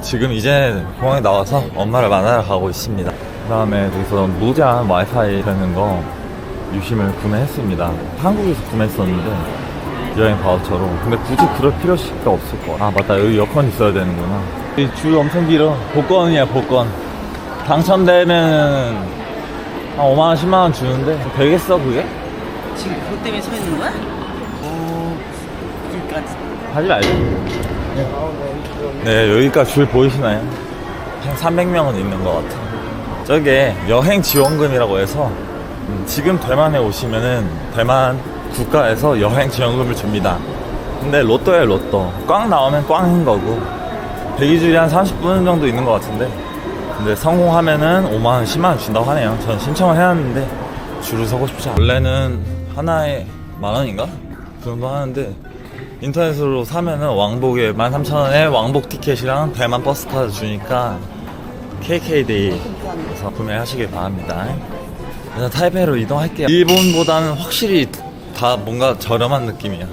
지금 이제 공항에 나와서 엄마를 만나러 가고 있습니다. 그 다음에 여기서 무제한 와이파이 되는 거 유심을 구매했습니다. 한국에서 구매했었는데 여행 바우처로. 근데 굳이 그럴 필요가 없을 거야. 아 맞다 여기 여권 있어야 되는구나. 이 줄 엄청 길어. 복권이야 복권. 당첨되면 한 5만 원, 10만 원 주는데 되겠어 그게? 지금 그것 때문에 서 있는 거야? 오, 여기까지. 하지 말자. 네, 여기까지 줄 보이시나요? 한 300명은 있는 것 같아요. 저게 여행 지원금이라고 해서 음, 지금 대만에 오시면은 대만 국가에서 여행 지원금을 줍니다. 근데 로또에 로또. 꽝 나오면 꽝인 거고. 대기줄이 한 30분 정도 있는 것 같은데. 근데 성공하면은 5만원, 10만원 준다고 하네요. 전 신청을 해놨는데 줄을 서고 싶지 않아요. 원래는 하나에 만원인가? 그 정도 하는데 인터넷으로 사면은 왕복에 13,000원에 왕복 티켓이랑 대만 버스 카드 주니까 KK데이에서 구매하시길 바랍니다. 일단 타이페이로 이동할게요. 일본보다는 확실히 다 뭔가 저렴한 느낌이야.